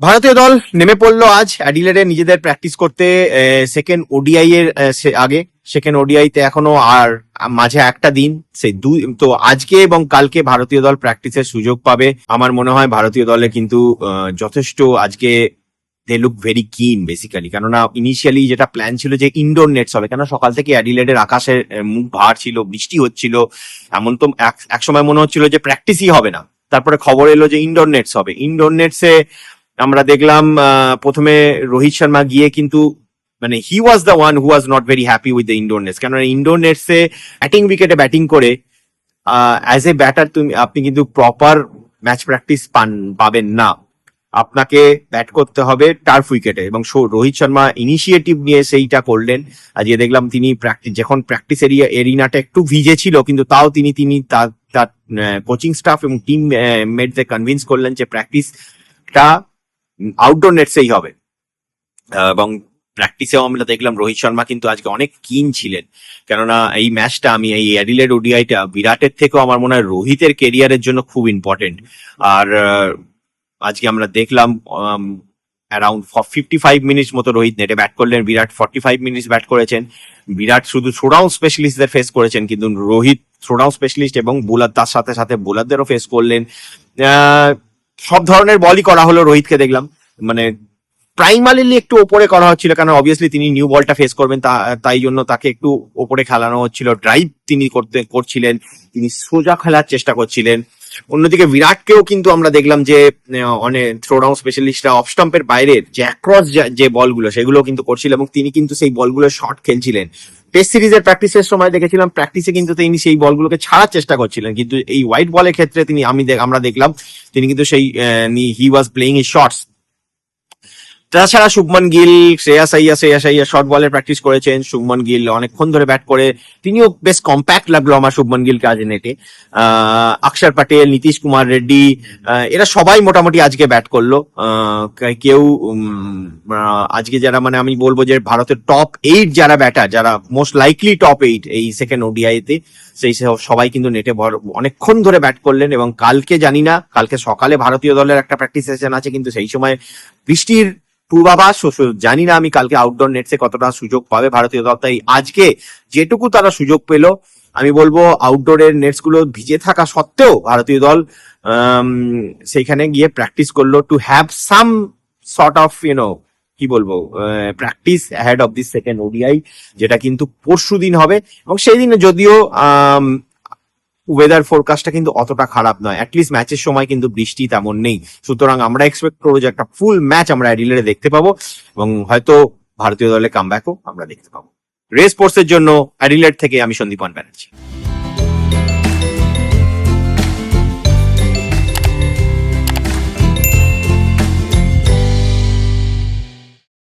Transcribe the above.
ভারতীয় দল নেমে পড়ল আজ। অ্যাডিলেডে নিজেদের প্র্যাকটিস করতে সেকেন্ড ওডিআই এর আগে। সেকেন্ড ওডিআই তে এখনও আর মাঝে একটা দিন। সেই দুই তো আজকে এবং কালকে ভারতীয় দল প্র্যাকটিসের সুযোগ পাবে। আমার মনে হয় ভারতীয় দলে কিন্তু যথেষ্ট আজকে they look very keen basically কেননা ইনিশিয়ালি যেটা প্ল্যান ছিল যে ইনডোর নেটস হবে কেন সকাল থেকে অ্যাডিলেডের আকাশের মুখ ভার ছিল, বৃষ্টি হচ্ছিল। এমন তো এক সময় মনে হচ্ছিল যে প্র্যাকটিসই হবে না। তারপরে খবর এলো যে ইনডোর নেটস হবে। ইনডোর নেটসে আমরা দেখলাম প্রথমে রোহিত শর্মা গিয়ে কিন্তু মানে he was the one who was not very happy with the indoor nets কেননা ইনডোর নেটসে ব্যাটিং উইকেটে ব্যাটিং করে অ্যাজ এ ব্যাটার তুমি, আপনি কিন্তু প্রপার ম্যাচ প্র্যাকটিস পান, পাবেন না। আপনাকে ব্যাট করতে হবে টার্ফ উইকেটে এবং রোহিত শর্মা ইনিশিয়েটিভ নিয়ে সেইটা করলেন। আজকে দেখলাম তিনি প্র্যাকটিস যখন প্র্যাকটিস এরিয়া এরিনাটা একটু ভিজে ছিল, কিন্তু তাও তিনি তিনি তার তার কোচিং স্টাফ এবং টিম মেটদের কনভিন্স করলেন যে প্র্যাকটিসটা আউটডোর নেটসেই হবে। এবং প্র্যাকটিসেও আমরা দেখলাম রোহিত শর্মা কিন্তু আজকে অনেক কিন ছিলেন। কেননা এই ম্যাচটা আমি, এই অ্যাডিলেড ওডিআইটা বিরাটের থেকেও আমার মনে হয় রোহিতের কেরিয়ারের জন্য খুব ইম্পর্টেন্ট আর আজকে আমরা দেখলাম অ্যারাউন্ড ফিফটি ফাইভ মিনিটস মতো রোহিত নেটে ব্যাট করলেন। Virat forty five minutes bat করেছেন। বিরাট শুধু থ্রোডাউন স্পেশালিস্টদের ফেস করেছেন, কিন্তু রোহিত থ্রোডাউন স্পেশালিস্ট এবং বোলার তার সাথে সাথে বোলারদেরও ফেস করলেন। সব ধরনের বলই করা হলো, রোহিতকে দেখলাম। মানে প্রাইমারিলি একটু ওপরে করা হচ্ছিল কারণ অবভিয়াসলি তিনি নিউ বলটা ফেস করবেন তাই জন্য তাকে একটু ওপরে খেলানো হচ্ছিল। ড্রাইভ তিনি করতে, করছিলেন, তিনি সোজা খেলার চেষ্টা করছিলেন। অন্যদিকে বিরাটকেও কিন্তু আমরা দেখলাম যে অনেক থ্রোডাউন স্পেশালিস্টরা অফ স্টাম্পের বাইরের যে অ্যাক্রস যে বলগুলো, সেগুলো কিন্তু করছিল এবং তিনি কিন্তু সেই বলগুলো শর্ট খেলছিলেন। টেস্ট সিরিজের প্র্যাকটিসের সময় দেখেছিলাম প্র্যাকটিসে কিন্তু তিনি সেই বলগুলোকে ছাড়ার চেষ্টা করছিলেন। কিন্তু এই হোয়াইট বলের ক্ষেত্রে তিনি আমি আমরা দেখলাম তিনি কিন্তু সেই হি ওয়াজ প্লেইং ই শর্টস তাছাড়া শুভমন গিল শ্রেয়াস আইয়া শ্রেয়াস আইয়া শর্ট বলের প্র্যাকটিস করেছেন। শুভমন গিল অনেকক্ষণ ধরে ব্যাট করে। তিনিও বেশ কম্প্যাক্ট লাগল আমার শুভমন গিলকে আজ নেটে আহ, অক্ষর প্যাটেল নীতিশ কুমার রেড্ডি এরা সবাই মোটামুটি আজকে ব্যাট করল। কেউ আজকে যারা মানে আমি বলব যে ভারতের টপ এইট যারা ব্যাটার যারা মোস্ট লাইকলি টপ এইট এই সেকেন্ড ওডিআই তে সেই সবাই কিন্তু নেটে অনেকক্ষণ ধরে ব্যাট করলেন এবং কালকে জানি না, কালকে সকালে ভারতীয় দলের একটা প্র্যাকটিস সেশন আছে, কিন্তু সেই সময় বৃষ্টির পূর্বাভাস জানি না আমি কালকে আউটডোর নেটসে কতটা সুযোগ পাবে ভারতীয় দল, তাই আজকে যেটুকু তারা সুযোগ পেল, আমি বলব আউটডোরের নেটসগুলো ভিজে থাকা সত্ত্বেও ভারতীয় দল সেইখানে গিয়ে প্র্যাকটিস করল to have some sort of you know কি বলব practice ahead of this second ODI যেটা কিন্তু পরশু দিন হবে। এবং সেই দিনে যদিও ওয়েদার ফোরকাস্টটা কিন্তু অতটা খারাপ নয়। অ্যাটলিস্ট ম্যাচের সময় কিন্তু বৃষ্টি তেমন নেই। সুতরাং আমরা এক্সপেক্ট করব যে একটা ফুল ম্যাচ আমরা অ্যাডিলেডে দেখতে পাবো। এবং হয়তো ভারতীয় দলের কামব্যাকও আমরা দেখতে পাবো। রেস স্পোর্টসের জন্য অ্যাডিলেড থেকে আমি সন্দীপন ব্যানার্জি।